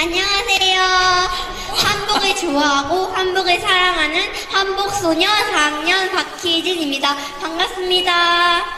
안녕하세요. 한복을 좋아하고 한복을 사랑하는 한복소녀 4학년 박희진입니다. 반갑습니다.